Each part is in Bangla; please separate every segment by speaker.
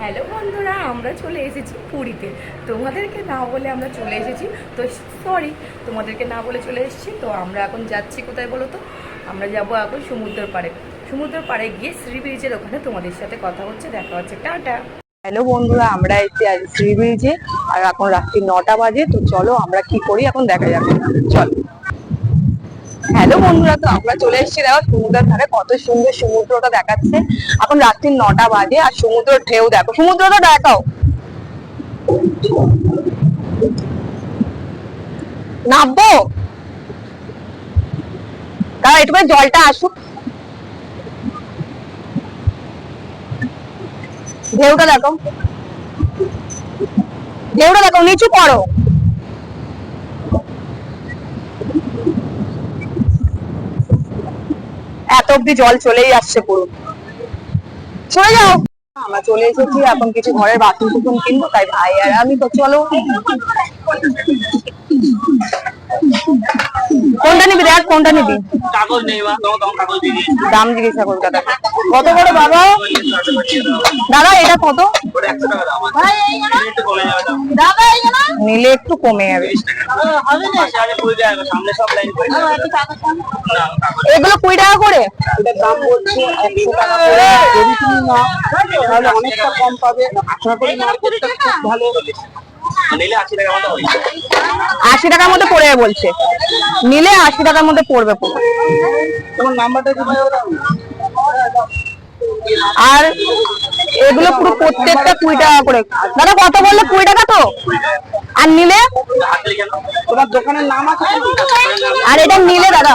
Speaker 1: হ্যালো বন্ধুরা, আমরা চলে এসেছি পুরীতে। তোমাদেরকে না বলে আমরা চলে এসেছি, তো সরি তোমাদেরকে না বলে চলে এসেছি, তো আমরা এখন যাচ্ছি কোথায় বলো তো? আমরা যাব এখন সমুদ্রের পাড়ে। সমুদ্রের পাড়ে গিয়ে সি ব্রিজের ওখানে তোমাদের সাথে কথা হচ্ছে, দেখা হচ্ছে। টাটা!
Speaker 2: হ্যালো বন্ধুরা, আমরা এসেছি আজ সি ব্রিজে আর এখন রাত্রি নটা বাজে, তো চলো আমরা কি করি, এখন দেখা যাবে চলো। হ্যালো বন্ধুরা, তো আমরা চলে এসেছি দেখো সমুদ্রের ধারে, কত সুন্দর সমুদ্রটা দেখাচ্ছে। এখন রাত্রি নটা বাজে আর সমুদ্রের ঢেউ দেখো। সমুদ্রটা দেখাও। নামবো? একটু করে জলটা আসুক। ঢেউটা দেখো। ঢেউটা দেখো, নিচু করো এত অব্দি জল চলেই আসছে পুরো। চলে যাও। আমরা চলে এসেছি এখন কিছু ঘরের বাথরুম টুকুন কিনবো তাই ভাই আর আমি তো চলো। কোনটা নিবি দেখ কোনটা নিবি? দাম জিজ্ঞাসা কলকাতা কত করে বাবা? দাদা এটা কত?
Speaker 3: ওটা
Speaker 2: নিলে একটু কমে যাবে। এগুলো কুড়ি টাকা করে?
Speaker 4: দাম বলছে একশো টাকা করে। যদি তুমি নাও তাহলে অনেকটা কম পাবে। আশা করি ভালো
Speaker 2: টাকার মধ্যে পড়ে যাবে বলছে। নিলে আশি টাকার মধ্যে পড়বে
Speaker 4: তোমার নাম্বারটা
Speaker 2: আর এগুলো পুরো প্রত্যেকটা কুড়ি টাকা করে। দাদা কত বললে? কুড়ি টাকা তো? আর নিলে?
Speaker 4: তোমার দোকানের নাম আছে
Speaker 2: আর এটা নিলে দাদা।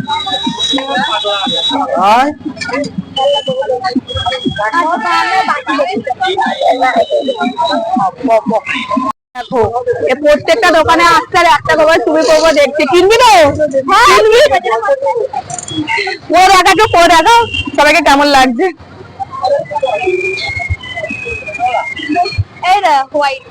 Speaker 4: আর
Speaker 2: দেখো এ প্রত্যেকটা দোকানে আসছে আর একটা খবর তুমি করব দেখছি। কিনবি তো? ও দেখা তো ও দেখা সবাইকে কেমন লাগছে? হোয়াইট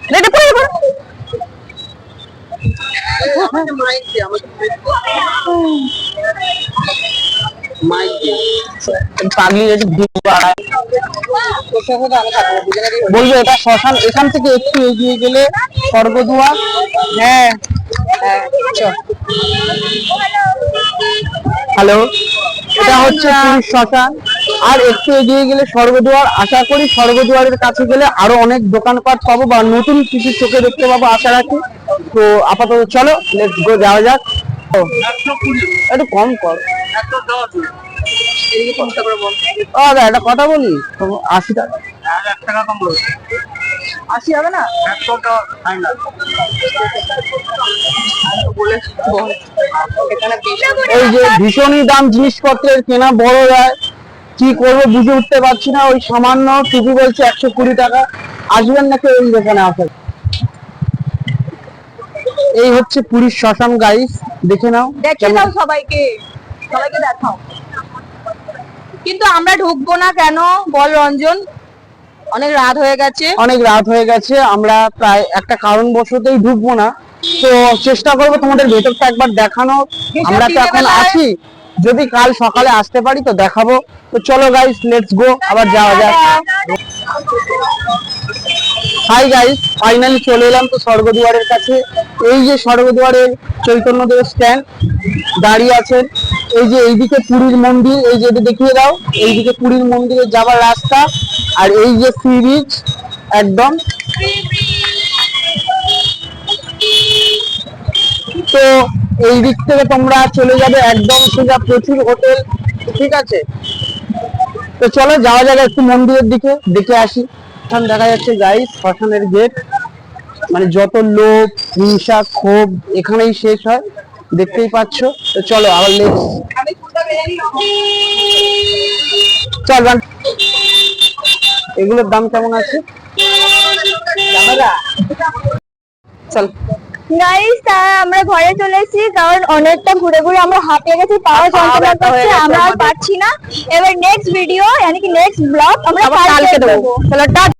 Speaker 4: বলব, এটা শ্মশান, এখান থেকে একটু এগিয়ে গেলে স্বর্গদুয়ার।
Speaker 2: হ্যাঁ
Speaker 4: হ্যালো, এটা হচ্ছে শ্মশান। আর একটু এগিয়ে গেলে স্বর্গদুয়ার। আশা করি স্বর্গদুয়ারের কাছে গেলে আরও অনেক দোকানপাট পাবো বা নতুন কিছু চোখে দেখতে পাবো, আশা রাখি। তো আপাতত চলো লেটস গো যাওয়া যাক। একটু কম কর। একটা কথা বলি? আশি টাকা।
Speaker 3: এক টাকা কম বলছে
Speaker 4: আশি হবে না?
Speaker 3: টাকা
Speaker 4: ওই যে ভীষণই দাম জিনিসপত্রের কেনা বড় যায় কি করব বুঝে উঠতে পারছি না। ওই সামান্য টুপি বলছে একশো কুড়ি টাকা। আসবেন নাকি ওই দোকানে আসেন? এই হচ্ছে পুরীর শ্মশান গাইস। দেখে নাও
Speaker 2: দেখে দাও সবাইকে। সবাইকে দেখাও। কিন্তু আমরা ঢুকবো না কেন? বল রঞ্জন। অনেক রাত হয়ে গেছে।
Speaker 4: অনেক রাত হয়ে গেছে আমরা প্রায় একটা কারণবশতই ঢুকবো না। তো চেষ্টা করব তোমাদের ভেতরটা একবার দেখানো। আমরা তো এখন আছি। যদি কাল সকালে আসতে পারি তো দেখাবো। তো চলো গাইস লেটস গো আবার যাওয়া যাক। হাই গাইস ফাইনালি চলে এলাম তো স্বর্গদুয়ারের কাছে। এই যে স্বর্গদুয়ারের চৈতন্যদেব স্ট্যান্ড দাঁড়িয়ে আছেন। এই যে এইদিকে পুরীর মন্দির, এই যে দেখিয়ে দাও। এইদিকে পুরীর মন্দিরে যাবার রাস্তা আর এই যে সি বিচ একদম। তো এই দিক থেকে তোমরা চলে যাবে একদম সোজা প্রচুর হোটেল, ঠিক আছে? তো চলো যাওয়া যাবে একটু মন্দিরের দিকে, দেখে আসি। এখানে দেখা যাচ্ছে গাইস শ্মশানের গেট মানে যত লোভ হিংসা, ক্ষোভ, এখানেই শেষ হয়। দেখতেই পাচ্ছ। তো চলো আবার চল। এগুলোর দাম কেমন আছে?
Speaker 2: চল।
Speaker 5: গাইস আমরা ঘরে চলে এসেছি কারণ অনেকটা ঘুরে ঘুরে আমরা হাঁপিয়ে গেছি পাওয়া যন্ত্রণা করছে আমরা আর। পারছি না। এবার নেক্সট ভিডিও মানে কি নেক্সট ব্লগ আমরা
Speaker 2: কালকে দেবো। চলো